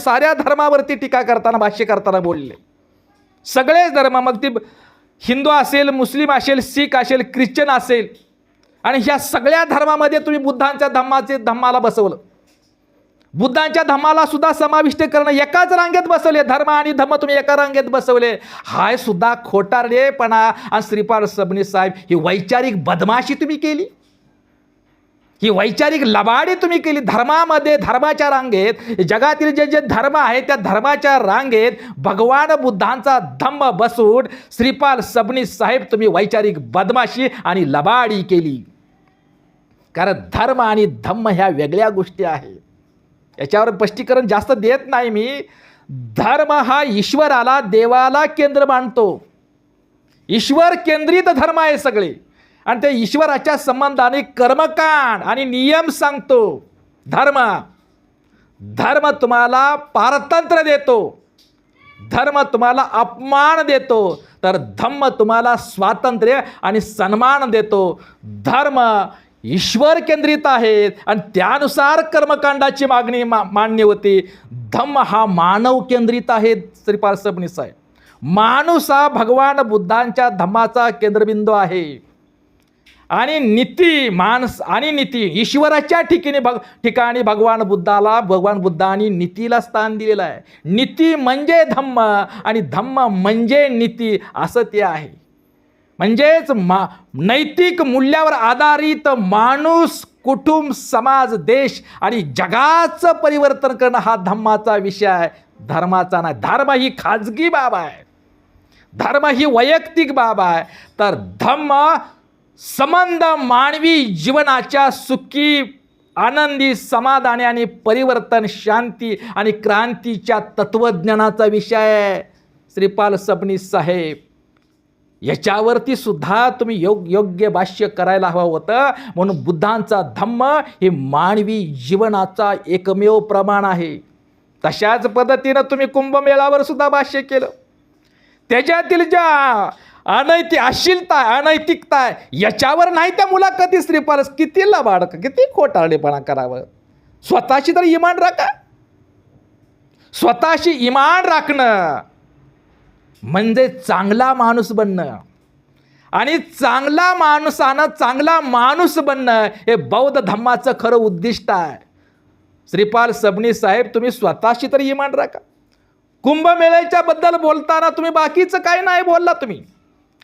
साऱ्या धर्मावरती टीका करताना भाष्य करताना बोलले. सगळेच धर्म मग ती हिंदू असेल मुस्लिम असेल शीख असेल ख्रिश्चन असेल आणि ह्या सगळ्या धर्मामध्ये तुम्ही बुद्धांच्या धम्माचे धम्माला बसवलं. बुद्धांच्या धम्माला सुद्धा समाविष्ट करणं एकाच रांगेत बसवले. धर्म आणि धम्म तुम्ही एका रांगेत बसवले. हाय सुद्धा खोटारडेपणा. आणि श्रीपाद सबनीस साहेब ही वैचारिक बदमाशी तुम्ही केली. ही वैचारिक लबाडी तुम्ही केली धर्मामध्ये धर्माच्या रांगेत. जगातील जे जे धर्म आहेत त्या धर्माच्या रांगेत भगवान बुद्धांचा धम्म बसून श्रीपाल सबनीस साहेब तुम्ही वैचारिक बदमाशी आणि लबाडी केली. कारण धर्म आणि धम्म ह्या वेगळ्या गोष्टी आहेत. याच्यावर स्पष्टीकरण जास्त देत नाही मी. धर्म हा ईश्वराला देवाला केंद्र मानतो. ईश्वर केंद्रित धर्म आहे सगळे. आणि ते ईश्वराच्या संबंधाने कर्मकांड आणि नियम सांगतो. धर्म. धर्म तुम्हाला पारतंत्र देतो. धर्म तुम्हाला अपमान देतो. तर धम्म तुम्हाला स्वातंत्र्य आणि सन्मान देतो. धर्म ईश्वर केंद्रित आहेत आणि त्यानुसार कर्मकांडाची मागणी मा मान्य होती. धम्म हा मानव केंद्रित आहे श्रीपाल सबनीस आहे माणूस हा भगवान बुद्धांच्या धम्माचा केंद्रबिंदू आहे. आणि नीती माणस आणि नीती ईश्वराच्या ठिकाणी भग ठिकाणी भगवान बुद्धाला भगवान बुद्धाने नीतीला स्थान दिलेलं आहे. नीती म्हणजे धम्म आणि धम्म म्हणजे नीती असं ते आहे. म्हणजेच मा नैतिक मूल्यावर आधारित माणूस कुटुंब समाज देश आणि जगाचं परिवर्तन करणं हा धम्माचा विषय आहे. धर्माचा नाही. धर्म ही खाजगी बाब आहे. धर्म ही वैयक्तिक बाब आहे. तर धम्म संबंध मानवी जीवनाच्या सुखी आनंदी समाधानी आणि परिवर्तन शांती आणि क्रांतीच्या तत्वज्ञानाचा विषय आहे. श्रीपाल सबनीस साहेब याच्यावरती सुद्धा तुम्ही योग योग्य भाष्य करायला हवं होतं. म्हणून बुद्धांचा धम्म हे मानवी जीवनाचा एकमेव प्रमाण आहे. तशाच पद्धतीनं तुम्ही कुंभमेळावर सुद्धा भाष्य केलं. त्याच्यातील ज्या अनैतिक अश्लीलता अनैतिकता आहे याच्यावर नाही त्या मुलाखती श्रीपाल किती लबाडक किती खोटारडेपणा करावं? स्वतःशी तर इमान राखा. स्वतःशी इमान राखणं म्हणजे चांगला माणूस बनणं. आणि चांगला माणसानं चांगला माणूस बनणं हे बौद्ध धम्माचं खरं उद्दिष्ट आहे. श्रीपाल सबनी साहेब तुम्ही स्वतःशी तरी इमान राखा. कुंभमेळ्याच्या बद्दल बोलताना तुम्ही बाकीचं काही नाही बोलला तुम्ही.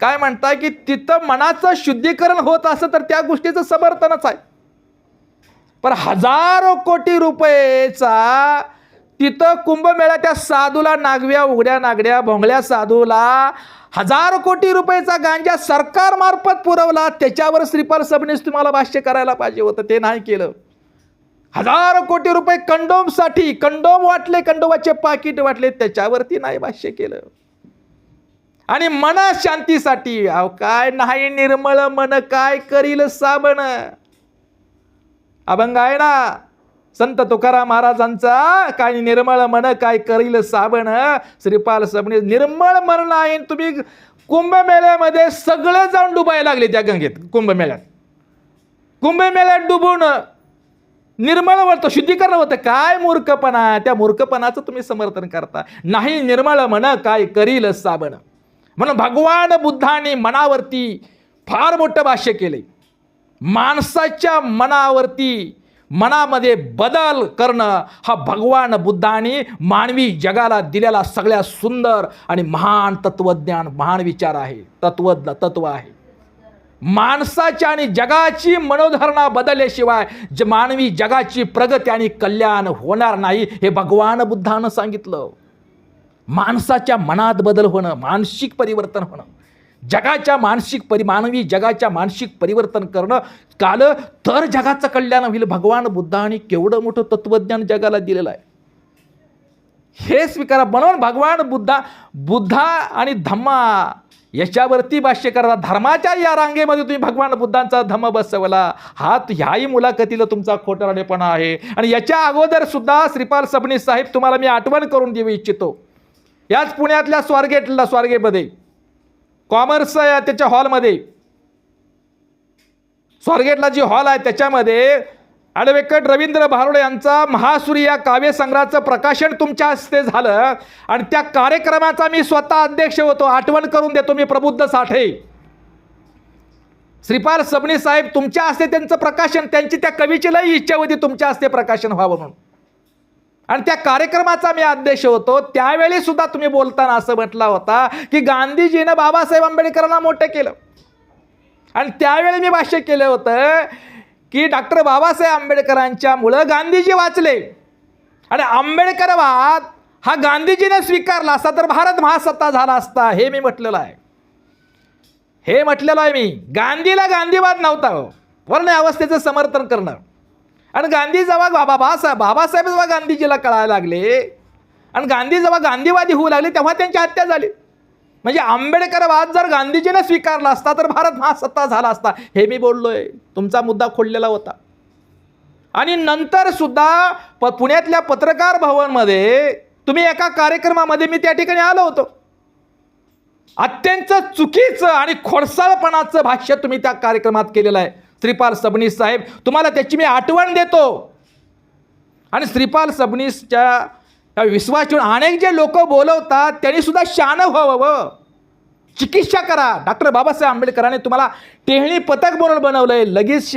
काय म्हणताय की तिथं मनाचं शुद्धीकरण होत असं तर त्या गोष्टीचं समर्थनच आहे. पण हजारो कोटी रुपयेचा तिथं कुंभमेळा त्या साधूला नागव्या उघड्या नागड्या भोंगळ्या साधूला हजारो कोटी रुपयेचा गांजा सरकारमार्फत पुरवला. त्याच्यावर श्रीपाल सबनीस तुम्हाला भाष्य करायला पाहिजे होतं ते नाही केलं. हजारो कोटी रुपये कंडोमसाठी कंडोम वाटले कंडोमाचे पाकिट वाटले त्याच्यावरती नाही भाष्य केलं. आणि मना शांतीसाठी अहो काय नाही निर्मळ मन काय करील साबण? अभंग आहे ना संत तुकाराम महाराजांचा काय निर्मळ मन काय करील साबण? श्रीपाल सबणी निर्मळ मन नाही तुम्ही कुंभमेळ्यामध्ये सगळं जाऊन डुबायला लागले त्या गंगेत कुंभमेळ्यात. कुंभमेळ्यात डुबून निर्मळ होतं शुद्धीकरण होतं. काय मूर्खपणा त्या मूर्खपणाचं तुम्ही समर्थन करता. नाही निर्मळ मन काय करील साबण? म्हणून भगवान बुद्धाने मनावरती फार मोठं भाष्य केले माणसाच्या मनावरती मनामध्ये बदल करणं हा भगवान बुद्धाने मानवी जगाला दिलेला सगळ्यात सुंदर आणि महान तत्वज्ञान महान विचार आहे. तत्व तत्व आहे. माणसाच्या आणि जगाची मनोधरणा बदलल्याशिवाय ज मानवी जगाची प्रगती आणि कल्याण होणार नाही हे भगवान बुद्धानं सांगितलं. माणसाच्या मनात बदल होणं मानसिक परिवर्तन होणं. जगाच्या मानसिक परि मानवी जगाच्या मानसिक परिवर्तन करणं काल तर जगाचं कल्याण होईल. भगवान बुद्धाने केवढं मोठं तत्वज्ञान जगाला दिलेलं आहे. हे स्वीकारा. म्हणून भगवान बुद्धा बुद्धा आणि धम्मा याच्यावरती भाष्य करा. धर्माच्या या रांगेमध्ये तुम्ही भगवान बुद्धांचा धम्म बसवला. हा ह्याही मुलाखतीला तुमचा खोटारडेपणा आहे. आणि याच्या अगोदर सुद्धा श्रीपाल सबनीस साहेब तुम्हाला मी आठवण करून देऊ इच्छितो. याच पुण्यातल्या स्वारगेटला स्वारगेटमध्ये. कॉमर्स या त्याच्या हॉलमध्ये. स्वारगेटला जी हॉल आहे त्याच्यामध्ये ॲडव्होकेट रवींद्र भारुडे यांचा महासुरी या काव्यसंग्रहाचं प्रकाशन तुमच्या हस्ते झालं आणि त्या कार्यक्रमाचा मी स्वतः अध्यक्ष होतो. आठवण करून देतो मी प्रबुद्ध साठे. श्रीपाल सबनी साहेब तुमच्या हस्ते त्यांचं प्रकाशन त्यांची त्या कवीची लई इच्छा होती तुमच्या हस्ते प्रकाशन व्हावं म्हणून. आणि त्या कार्यक्रमाचा मी अध्यक्ष होतो त्यावेळी सुद्धा तुम्ही बोलताना असं म्हटलं होता की गांधीजीनं बाबासाहेब आंबेडकरांना मोठं केलं. आणि त्यावेळी मी भाष्य केलं होतं की डॉक्टर बाबासाहेब आंबेडकरांच्यामुळं गांधीजी वाचले. आणि आंबेडकरवाद हा गांधीजीने स्वीकारला असता तर भारत महासत्ता झाला असता हे मी म्हटलेलं आहे. हे म्हटलेलं आहे मी. गांधीला गांधीवाद नव्हता हो. वर्ण अवस्थेचं समर्थन करणं. आणि गांधी जेव्हा बाबा बाबासाहेब बाबासाहेब जेव्हा गांधीजीला कळायला लागले आणि गांधी जेव्हा गांधीवादी होऊ लागले तेव्हा त्यांची हत्या झाली. म्हणजे आंबेडकरवाद जर गांधीजीने स्वीकारला असता तर भारत महासत्ता झाला असता. हे मी बोललोय. तुमचा मुद्दा खोडलेला होता. आणि नंतर सुद्धा प पुण्यातल्या पत्रकार भवनमध्ये तुम्ही एका कार्यक्रमामध्ये मी त्या ठिकाणी आलो होतो. अत्यंत चुकीचं आणि खोडसाळपणाचं भाष्य तुम्ही त्या कार्यक्रमात केलेलं आहे. श्रीपाल सबनीस साहेब तुम्हाला त्याची मी आठवण देतो. आणि श्रीपाल सबनीसच्या त्या विश्वास ठेवून अनेक जे लोक बोलवतात त्यांनी सुद्धा शान व्हावं. व चिकित्सा करा. डॉक्टर बाबासाहेब आंबेडकरांनी तुम्हाला टेहळी पथक म्हणून आहे लगेच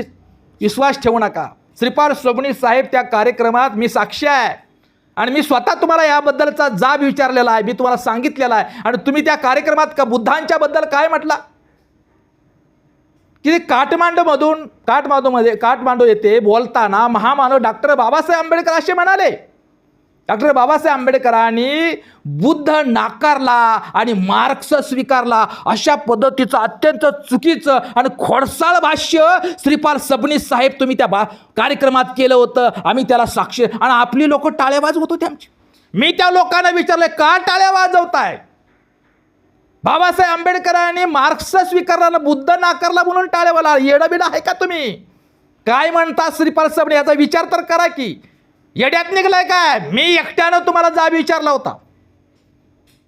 विश्वास ठेवू नका. श्रीपाल सबनीस साहेब त्या कार्यक्रमात मी साक्षी आहे. आणि मी स्वतः तुम्हाला याबद्दलचा जाब विचारलेला आहे. मी तुम्हाला सांगितलेला आहे. आणि तुम्ही त्या कार्यक्रमात का बुद्धांच्याबद्दल काय म्हटला? की काठमांडूमधून काठमांडूमध्ये काठमांडू येथे बोलताना महामानव डॉक्टर बाबासाहेब आंबेडकर असे म्हणाले. डॉक्टर बाबासाहेब आंबेडकरांनी बुद्ध नाकारला आणि मार्क्स स्वीकारला. अशा पद्धतीचं अत्यंत चुकीचं आणि खोडसाळ भाष्य श्रीपाल सबनीस साहेब तुम्ही त्या बा कार्यक्रमात केलं होतं. आम्ही त्याला साक्ष आणि आपली लोक टाळ्या वाजवत होते आमची. मी त्या लोकांना विचारलं का टाळ्या वाजवताय? बाबासाहेब आंबेडकरांनी मार्क्स स्वीकारला बुद्ध नाकारला म्हणून टाळेवाला. वाला येडबिडा आहे का तुम्ही? काय म्हणता श्रीपाल सबने याचा विचार तर करा की. येड्यात निघलाय काय? मी एकट्यानं तुम्हाला जाब विचारला होता.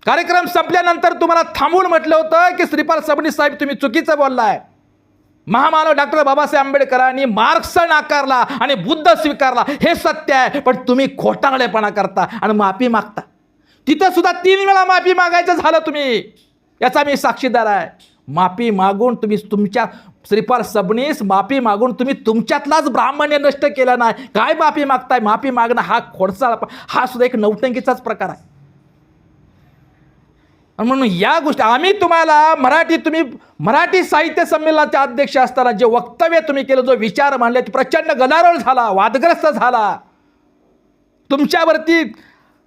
कार्यक्रम संपल्यानंतर तुम्हाला थांबून म्हटलं होतं की श्रीपाल सबनीस साहेब तुम्ही चुकीचं बोललाय. महामानव डॉक्टर बाबासाहेब आंबेडकरांनी मार्क्स नाकारला आणि बुद्ध स्वीकारला. हे सत्य आहे पण तुम्ही खोटारडेपणा करता आणि माफी मागता. तिथं सुद्धा तीन वेळा माफी मागायचं झालं तुम्ही. याचा मी साक्षीदार आहे. माफी मागून तुम्ही तुमच्या श्रीपाल सबनीस माफी मागून तुम्ही तुमच्यातलाच ब्राह्मण्य नष्ट केला नाही. काय माफी मागताय? माफी मागणं हा खोडसाळ हा सुद्धा एक नौटंकीचाच प्रकार आहे. म्हणून या गोष्टी आम्ही तुम्हाला मराठी तुम्ही मराठी साहित्य संमेलनाचे अध्यक्ष असताना जे वक्तव्य तुम्ही केलं जो विचार मांडले ते प्रचंड गदारोळ झाला वादग्रस्त झाला. तुमच्यावरती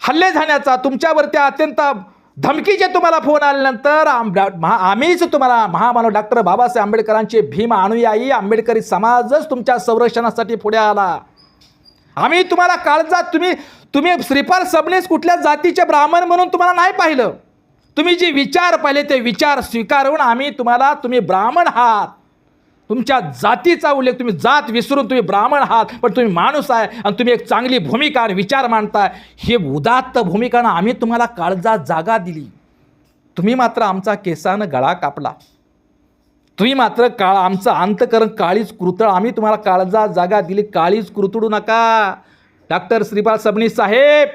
हल्ले झाल्याचा तुमच्यावरती अत्यंत धमकीचे तुम्हाला फोन आल्यानंतर महा- आम्हीच तुम्हाला महामानव डॉक्टर बाबासाहेब आंबेडकरांचे भीम अनुयायी आंबेडकरी समाजच तुमच्या संरक्षणासाठी पुढे आला. आम्ही तुम्हाला काळजात तुम्ही तुम्ही श्रीपाल सबनीस कुठल्या जातीचे ब्राह्मण म्हणून तुम्हाला नाही पाहिलं? तुम्ही जे विचार पाहिले ते विचार स्वीकारून आम्ही तुम्हाला तुम्ही ब्राह्मण आहात. तुमच्या जातीचा उल्लेख तुम्ही जात विसरून तुम्ही ब्राह्मण आहात पण तुम्ही माणूस आहे आणि तुम्ही एक चांगली भूमिका आणि विचार मांडताय. हे उदात्त भूमिकानं आम्ही तुम्हाला काळजात जागा दिली. तुम्ही मात्र आमचा केसानं गळा कापला. तुम्ही मात्र काळ आमचं अंतकरण काळीच कृतळ आम्ही तुम्हाला काळजात जागा दिली. काळीच कृतडू नका. डॉक्टर श्रीपाल सबनीस साहेब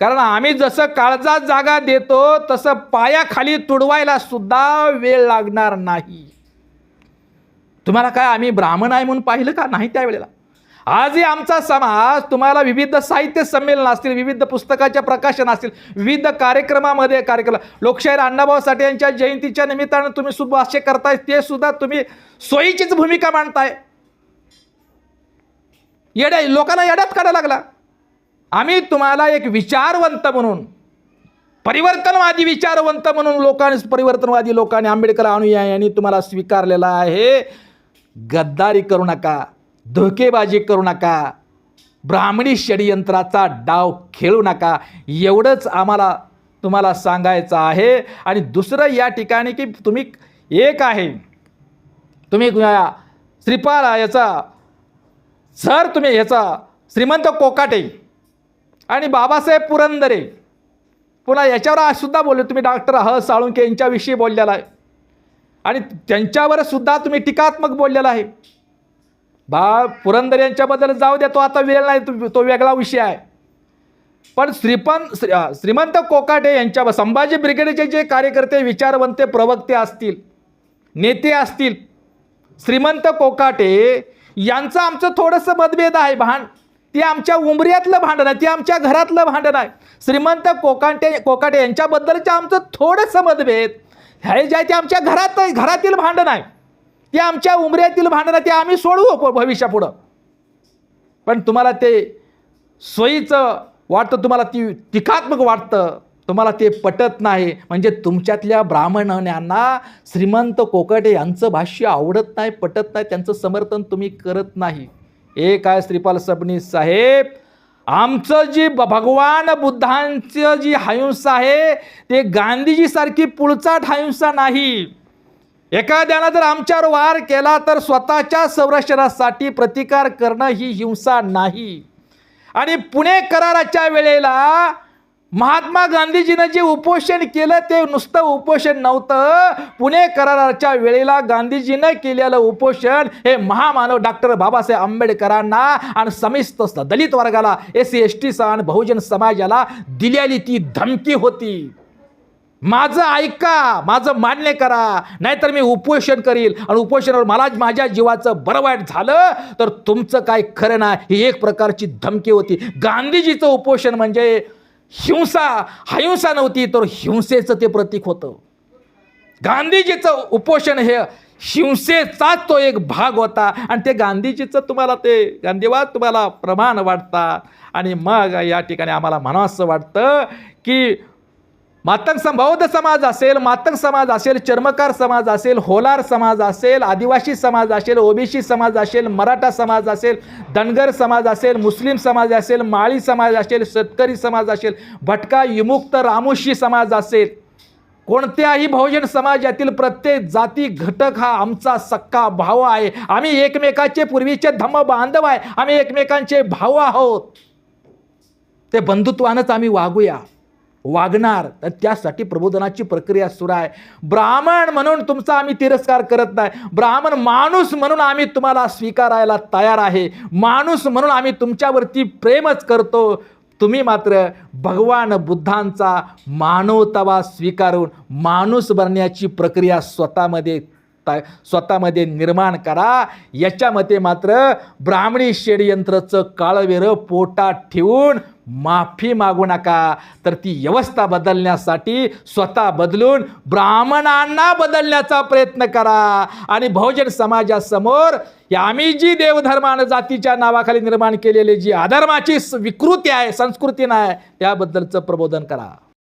कारण आम्ही जसं काळजात जागा देतो तसं पायाखाली तुडवायला सुद्धा वेळ लागणार नाही. तुम्हाला काय आम्ही ब्राह्मण आहे म्हणून पाहिलं का? नाही त्यावेळेला आजही आमचा समाज तुम्हाला विविध साहित्य संमेलन असतील विविध पुस्तकाच्या प्रकाशन असतील विविध कार्यक्रमामध्ये कार्यक्रम लोकशाहीर अण्णाभाऊ साठे यांच्या जयंतीच्या निमित्तानं तुम्ही सुद्धा असे करताय ते सुद्धा तुम्ही सोयीचीच भूमिका मांडताय. येड्या लोकांना येड्यात काढायला लागला. आम्ही तुम्हाला एक विचारवंत म्हणून परिवर्तनवादी विचारवंत म्हणून लोकांनी परिवर्तनवादी लोकांनी आंबेडकर अनुयायांनी तुम्हाला स्वीकारलेला आहे. गद्दारी करू नका धोकेबाजी करू नका ब्राह्मणी षडयंत्राचा डाव खेळू नका. एवढंच आम्हाला तुम्हाला सांगायचं आहे. आणि दुसरं या ठिकाणी की तुम्ही एक आहे. तुम्ही श्रीपाल याचा सर तुम्ही ह्याचा श्रीमंत कोकाटे आणि बाबासाहेब पुरंदरे. पुन्हा याच्यावर आज सुद्धा बोलले तुम्ही डॉक्टर ह साळुंके यांच्याविषयी बोललेला आहे. आणि त्यांच्यावर सुद्धा तुम्ही टीकात्मक बोललेला आहे. बा पुरंदर यांच्याबद्दल जाऊ द्या तो आता वेळ नाही तो- तो वेगळा विषय आहे. पण श्रीपंत श्री- श्रीमंत कोकाटे यांच्या संभाजी ब्रिगेडचे जे कार्यकर्ते विचारवंते प्रवक्ते असतील नेते असतील श्रीमंत कोकाटे यांचं आमचं थोडंसं मतभेद आहे भांड ते आमच्या उमऱ्यातलं भांडण आहे ते आमच्या घरातलं भांडण आहे. श्रीमंत कोकाटे कोकाटे यांच्याबद्दलचं आमचं थोडंसं मतभेद हे जे आहे ते आमच्या घरात घरातील भांडण आहे ते आमच्या उमऱ्यातील भांडणं ते आम्ही सोडवू भविष्यापुढं. पण तुम्हाला ते सोयीचं वाटतं तुम्हाला ती टीकात्मक वाटतं तुम्हाला ते पटत नाही. म्हणजे तुमच्यातल्या ब्राह्मणांना श्रीमंत कोकटे यांचं भाष्य आवडत नाही पटत नाही त्यांचं समर्थन तुम्ही करत नाही. एक आहे श्रीपाल सबनीस साहेब? आमचं जी भगवान बुद्धांचं जी हयुंसा आहे ते गांधीजीसारखी पुळचाट हयुंसा नाही. एखाद्यानं जर आमच्यावर वार केला तर स्वतःच्या संरक्षणासाठी प्रतिकार करणं ही हिंसा नाही. आणि पुणे कराराच्या वेळेला महात्मा गांधीजीनं जे उपोषण केलं ते नुसतं उपोषण नव्हतं. पुणे कराराच्या वेळेला गांधीजीनं केलेलं उपोषण हे महामानव डॉक्टर बाबासाहेब आंबेडकरांना आणि समिस्त दलित वर्गाला एस सी एस टी आणि बहुजन समाजाला दिलेली ती धमकी होती. माझं ऐका माझं मान्य करा. नाहीतर मी उपोषण करील आणि उपोषणावर मला माझ्या जीवाचं बरं वाईट झालं तर तुमचं काय खरं नाही. ही एक प्रकारची धमकी होती. गांधीजीचं उपोषण म्हणजे हिंसा अहिंसा नव्हती तर हिंसेचं ते प्रतीक होतं. गांधीजीचं उपोषण हे हिंसेचाच तो एक भाग होता. आणि ते गांधीजीचं तुम्हाला ते गांधीवाद तुम्हाला प्रमाण वाटतात आणि मग या ठिकाणी आम्हाला म्हणावंसं वाटतं की मातंग सम बौद्ध समाज असेल मातंग समाज असेल चर्मकार समाज असेल होलार समाज असेल आदिवासी समाज असेल ओबीसी समाज असेल मराठा समाज असेल धनगर समाज असेल मुस्लिम समाज असेल माळी समाज असेल शेतकरी समाज असेल भटका विमुक्त रामोशी समाज असेल कोणत्याही बहुजन समाजातील प्रत्येक जाती घटक हा आमचा सक्का भाव आहे आम्ही एकमेकाचे पूर्वीचे धम्म बांधव आहे आम्ही एकमेकांचे भाऊ आहोत ते बंधुत्वानंच आम्ही वागूया वागणार. तर त्यासाठी प्रबोधनाची प्रक्रिया सुरू आहे. ब्राह्मण म्हणून तुमचा आम्ही तिरस्कार करत नाही. ब्राह्मण माणूस म्हणून आम्ही तुम्हाला स्वीकारायला तयार आहे. माणूस म्हणून आम्ही तुमच्यावरती प्रेमच करतो. तुम्ही मात्र भगवान बुद्धांचा मानवतावा स्वीकारून माणूस बनण्याची प्रक्रिया स्वतःमध्ये ता स्वतःमध्ये निर्माण करा. याच्यामध्ये मात्र ब्राह्मणी षडयंत्रचं काळवेरं पोटात ठेवून माफी मागू नका. तर ती व्यवस्था बदलण्यासाठी स्वतः बदलून ब्राह्मणांना बदलण्याचा प्रयत्न करा. आणि बहुजन समाजासमोर आम्ही जी देवधर्मान जातीच्या नावाखाली निर्माण केलेली जी अधर्माची विकृती आहे संस्कृती नाही त्याबद्दलचं प्रबोधन करा.